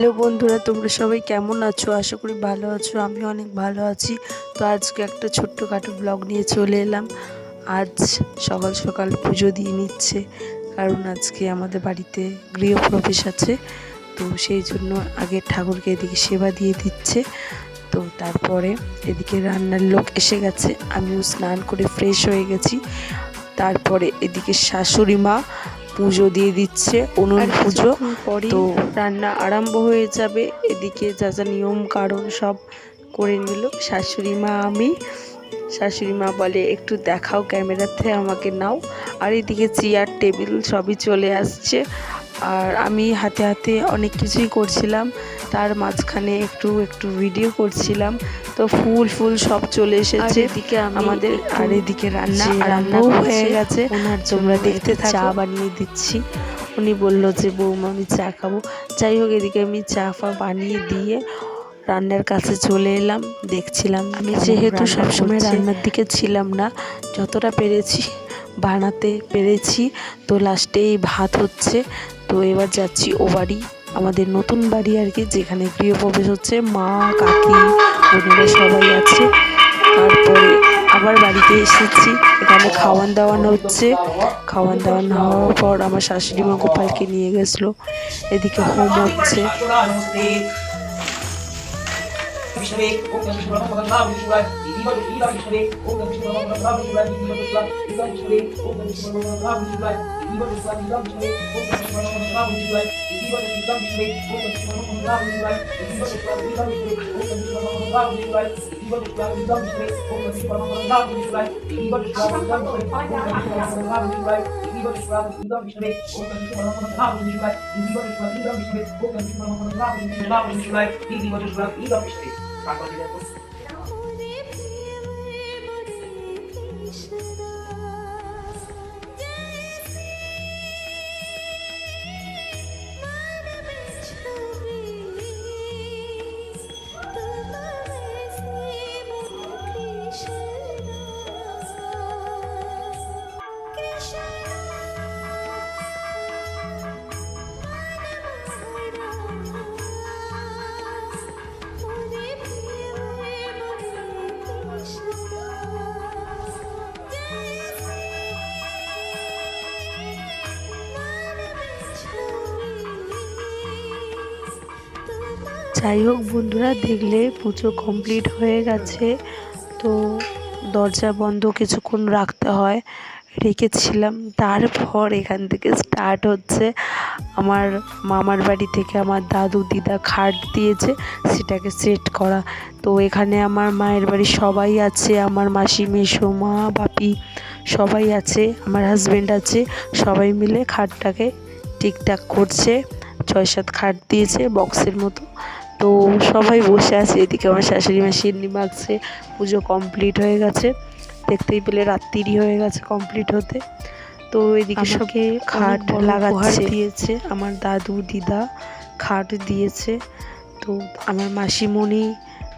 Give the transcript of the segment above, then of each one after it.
Hello বন্ধুরা, তোমরা সবাই কেমন আছো? আশা করি ভালো আছো আমি অনেক ভালো আছি। তো আজকে একটা ছোট্টখাটো ব্লগ নিয়ে চলে এলাম। আজ সকাল সকাল পুজো দিয়ে নিচ্ছে, কারণ আজকে আমাদের বাড়িতে গৃহপ্রবেশ আছে। তো সেই জন্য আগে ঠাকুরকে এদিকে সেবা দিয়ে দিচ্ছে। তো তারপরে এদিকে রান্নার লোক এসে গেছে। আমিও স্নান করে ফ্রেশ হয়ে গেছি। তারপরে এদিকে শাশুড়ি মা পুজো দিয়ে দিচ্ছে উনুন পুজো। তো রান্না আরম্ভ হয়ে যাবে। এদিকে যা যা নিয়ম কারণ সব করে নিল শাশুড়ি মা আমি। শাশুড়ি মা বলে একটু দেখাও ক্যামেরাতে আমাকে নাও। আর এদিকে চেয়ার টেবিল সবই চলে আসছে। আর আমি হাতে হাতে অনেক কিছুই করছিলাম। তার মাঝখানে একটু একটু ভিডিও করছিলাম। তো ফুল ফুল সব চলে এসেছে। এদিকে আমাদের আর এদিকে রান্না রান্নাও হয়ে গেছে। তোমরা দেখতে চা বানিয়ে দিচ্ছি। উনি বলল যে বৌমা আমি চা খাব। যাই হোক এদিকে আমি চা ফা বানিয়ে দিয়ে রান্নার কাছে চলে এলাম। দেখছিলাম আমি যেহেতু সবসময় রান্নার দিকে ছিলাম না যতটা পেরেছি। বানাতে পেরেছি। তো লাস্টে এই ভাত হচ্ছে। তো এবার যাচ্ছি ও বাড়ি। আমাদের নতুন বাড়ি আর কি, যেখানে গৃহপ্রবেশ হচ্ছে। মা, কাকি, বোনেরা সবাই আছে। তারপরে আবার বাড়িতে এসেছি। এখানে খাওয়ান দাওয়ান হচ্ছে। খাওয়ান দাওয়ান হওয়ার পর আমার শাশুড়ি মা গোপালকে নিয়ে গেছিল। এদিকে হোম হচ্ছে। Weg, um das Geschmack von Vertrauen zu bleiben, die Liebe durch Liebe gestrebt, um das Geschmack von Vertrauen zu bleiben, die Liebe durch Liebe gestrebt, um das Geschmack von Vertrauen zu bleiben, die Liebe durch Liebe gestrebt, um das Geschmack von Vertrauen zu bleiben, die Liebe durch Liebe gestrebt, um das Geschmack von Vertrauen zu bleiben, die Liebe durch Liebe gestrebt, um das Geschmack von Vertrauen zu bleiben, die Liebe durch Liebe gestrebt, um das Geschmack von Vertrauen zu bleiben, die Liebe durch Liebe gestrebt, um das Geschmack von Vertrauen zu bleiben, die Liebe durch Liebe gestrebt, um das Geschmack von Vertrauen zu bleiben, die Liebe durch Liebe gestrebt, um das Geschmack die Liebe durch Liebe gestrebt, um das Geschmack die Liebe durch Liebe gestrebt, um das Geschmack die Liebe durch Liebe Liebe durch Liebe Liebe durch Liebe Liebe durch Liebe Liebe durch Liebe Liebe durch Liebe Liebe durch Liebe Liebe durch Liebe Liebe durch Liebe Liebe durch pacote de você. যাই হোক, বন্ধুরা দেখলে পুজো complete হয়ে গেছে। তো দরজা বন্ধ কিছুক্ষণ রাখতে হয়, রেখেছিলাম। তারপর এখান থেকে স্টার্ট হচ্ছে। আমার মামার বাড়ি থেকে আমার দাদু, দিদা খাট দিয়েছে, সেটাকে সেট করা। তো এখানে আমার মায়ের বাড়ি সবাই আছে, আমার মাসি মেসো মা, বাপি সবাই আছে, আমার হাজব্যান্ড আছে। সবাই মিলে খাটটাকে ঠিকঠাক করছে ছয় সাত খাট দিয়েছে বক্সের মতো। তো সবাই বসে আছে এদিকে আমার শাশুড়ি মা সিন্নি মাখছে পুজো কমপ্লিট হয়ে গেছে। দেখতেই পেলে রাত্রিরই হয়ে গেছে কমপ্লিট হতে। তো এদিকে সবকে খাট লাগাচ্ছে। দিয়েছে। আমার দাদু দিদা খাট দিয়েছে। তো আমার মাসিমণি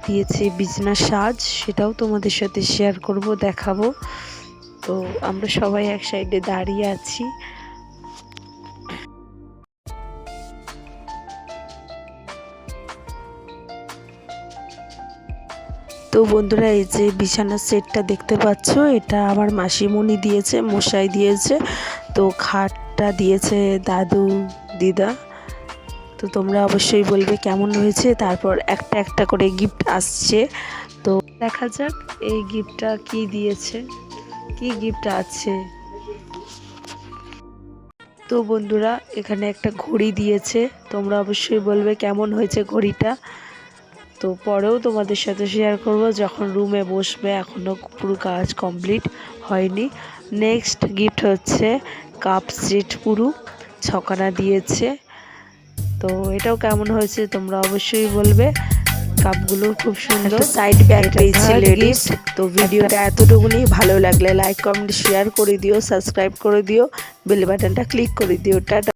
দিয়েছে বিছনা সাজ সেটাও তোমাদের সাথে শেয়ার করব দেখাবো। তো আমরা সবাই এক সাইডে দাঁড়িয়ে আছি। তো বন্ধুরা, এই যে বিছানার সেটটা দেখতে পাচ্ছ, এটা আমার মাসিমণি দিয়েছে, মশাই দিয়েছে। তো খাটটা দিয়েছে দাদু, দিদা। তো তোমরা অবশ্যই বলবে কেমন হয়েছে, তারপর একটা একটা করে গিফট আসছে। তো দেখা যাক এই গিফটটা কি দিয়েছে, কি গিফট আছে। তো বন্ধুরা, এখানে একটা ঘড়ি দিয়েছে, তোমরা অবশ্যই বলবে কেমন হয়েছে ঘড়িটা। তো পরেও তোমাদের সাথে শেয়ার করব যখন রুমে বসবে এখনও পুরো কাজ কমপ্লিট হয়নি। নেক্সট গিফট হচ্ছে কাপ সেট পুরু ছকানা দিয়েছে। তো এটাও কেমন হয়েছে তোমরা অবশ্যই বলবে। কাপগুলো খুব সুন্দর। সাইড ব্যাগ পেয়েছি লেডিস তো ভিডিওটা এতটুকুনি। ভালো লাগলে লাইক কমেন্ট শেয়ার করে দিও সাবস্ক্রাইব করে দিও। বেল বাটনটা ক্লিক করে দিও। টাটা।